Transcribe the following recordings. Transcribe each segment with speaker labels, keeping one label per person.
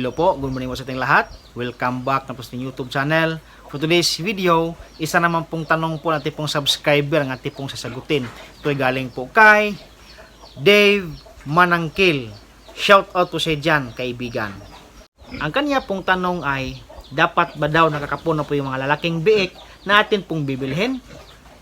Speaker 1: Hello po, good morning po sa ating lahat. Welcome back na po sa YouTube channel. For today's video, isa naman pong tanong po natin pong subscriber ang ating pong sasagutin. Ito ay galing po kay Dave Manangkil. Shout out po sa dyan, kaibigan. Ang kanya pong tanong ay, dapat ba daw nakakapuno po yung mga lalaking biik na atin pong bibilhin?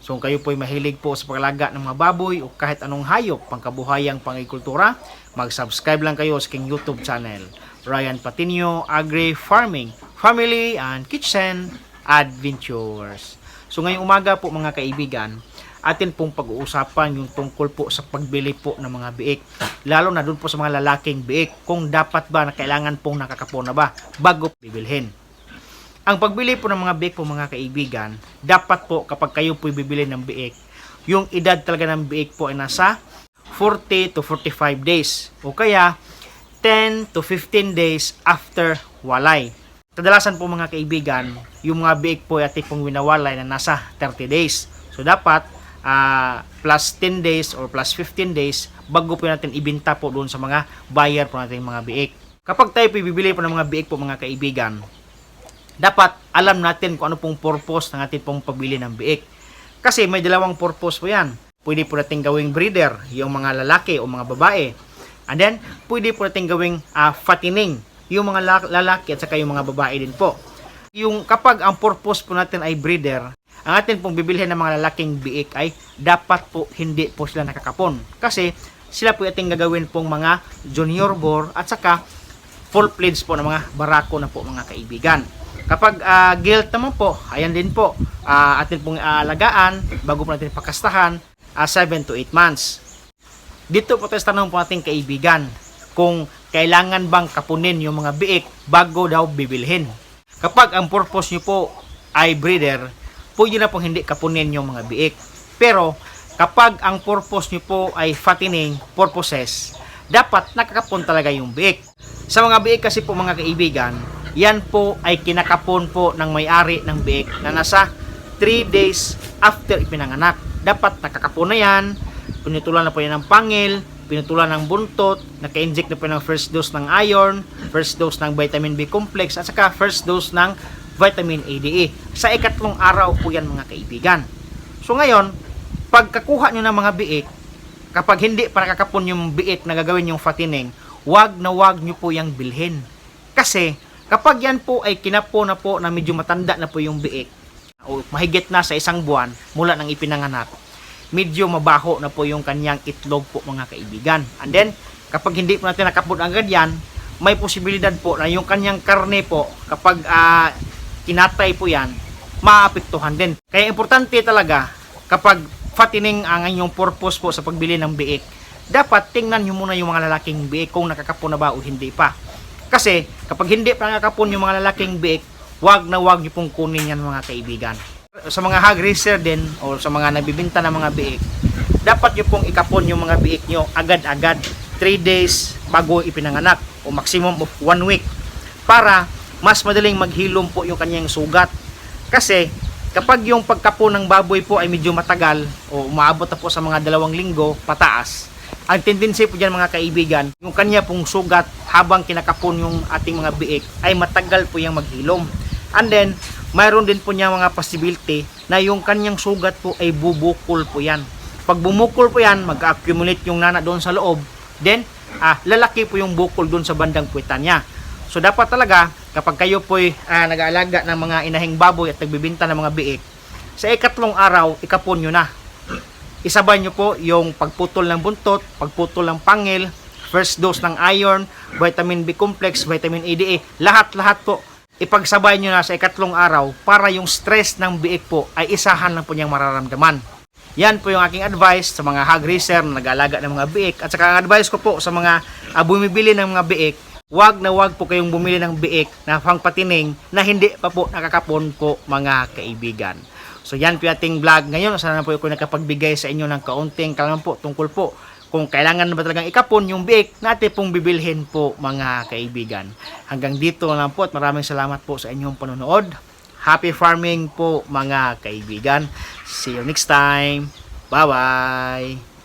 Speaker 1: So kung kayo po ay mahilig po sa paglaga ng mga baboy o kahit anong hayop, pangkabuhayang pangikultura, mag-subscribe lang kayo sa king YouTube channel. Ryan Patinio Agri Farming, Family and Kitchen Adventures. So ngayong umaga po mga kaibigan, atin pong pag-uusapan yung tungkol po sa pagbili po ng mga biik. Lalo na dun po sa mga lalaking biik, kung dapat ba na kailangan pong nakakapuna ba bago bibilhin. Ang pagbili po ng mga biik po mga kaibigan, dapat po kapag kayo po bibili ng biik, yung edad talaga ng biik po ay nasa 40 to 45 days o kaya 10 to 15 days after walay. Kadalasan po mga kaibigan, yung mga biik po ay ating pong winawalay na nasa 30 days. So dapat ah, plus 10 days or plus 15 days bago po natin ibinta po doon sa mga buyer po natin mga biik. Kapag tayo bibili po ng mga biik po mga kaibigan, dapat alam natin kung ano pong purpose ng ating pong pagbili ng biik. Kasi may dalawang purpose po yan. Pwede po natin gawing breeder, yung mga lalaki o mga babae. And then, pwede po natin gawing ah, fattening, yung mga la- lalaki at saka yung mga babae din po. Yung kapag ang purpose po natin ay breeder, ang atin pong bibilhin ng mga lalaking biik ay dapat po hindi po sila nakakapon. Kasi sila po ating gagawin pong mga junior bore at saka full fledged po ng mga barako na po mga kaibigan. Kapag uh, guilt naman po, ayan din po, ah, atin pong aalagaan bago po natin pakastahan, 7 to 8 months. Dito po tayo tanong po ating kaibigan kung kailangan bang kapunin yung mga biik bago daw bibilhin. Kapag ang purpose nyo po ay breeder, pwede na po hindi kapunin yung mga biik. Pero kapag ang purpose nyo po ay fattening purposes, dapat nakakapon talaga yung biik. Sa mga biik kasi po mga kaibigan, yan po ay kinakapon po ng may-ari ng biik na nasa 3 days after ipinanganak. Dapat nakakapon na yan, pinutulan na po yan ng pangil, pinutulan ng buntot, naka-inject na po ng first dose ng iron, first dose ng vitamin B complex, at saka first dose ng vitamin ADE. Sa ikatlong araw po yan mga kaibigan. So ngayon, pagkakuha nyo ng mga biik, kapag hindi pa nakakapon yung biik na gagawin yung fattening, wag na wag nyo po yung bilhin. Kasi, kapag yan po ay kinapo na po na medyo matanda na po yung biik, o mahigit na sa isang buwan mula nang ipinanganak, medyo mabaho na po yung kanyang itlog po mga kaibigan. And then, kapag hindi po natin nakapon agad yan, may posibilidad po na yung kanyang karne po, kapag ah, kinatay po yan, maapektuhan din. Kaya importante talaga, kapag fattening ang inyong purpose po sa pagbili ng biik, dapat tingnan nyo muna yung mga lalaking biik kung nakakapon na ba o hindi pa. Kasi, kapag hindi pa nakakapon yung mga lalaking biik, wag na wag nyo pong kunin yan mga kaibigan. Sa mga hog racer din, o sa mga nagbibinta ng mga biik, dapat nyo pong ikapon yung mga biik nyo agad-agad, 3 days bago ipinanganak, o maximum of 1 week, para mas madaling maghilom po yung kanyang sugat. Kasi, kapag yung pagkapo ng baboy po ay medyo matagal, o umaabot na po sa mga dalawang linggo, pataas, ang tendency po dyan mga kaibigan, yung kanya pong sugat habang kinakapon yung ating mga biik ay matagal po yung maghilom. And then, mayroon din po niya mga possibility na yung kanyang sugat po ay bubukol po yan. Pag bumukol po yan, mag-accumulate yung nana doon sa loob, then ah, lalaki po yung bukol doon sa bandang puwitan niya. So dapat talaga, kapag kayo po ah, nag-aalaga ng mga inahing baboy at nagbibinta ng mga biik, sa ikatlong araw, ikapon nyo na isabay nyo po yung pagputol ng buntot, pagputol ng pangil, first dose ng iron, vitamin B complex, vitamin EDA, lahat-lahat po ipagsabay nyo na sa ikatlong araw para yung stress ng biik po ay isahan lang po niyang mararamdaman. Yan po yung aking advice sa mga hog racer na nag-aalaga ng mga biik at saka ang advice ko po sa mga ah, bumibili ng mga biik, wag na wag po kayong bumili ng biik na pangpatining na hindi pa po nakakapon po mga kaibigan. So yan po ating vlog ngayon. Sana po ako nakapagbigay sa inyo ng kaunting kalaman po tungkol po kung kailangan ba talagang ikapon yung biik natin pong bibilhin po mga kaibigan. Hanggang dito lang po at maraming salamat po sa inyong panonood. Happy farming po mga kaibigan. See you next time. Bye-bye.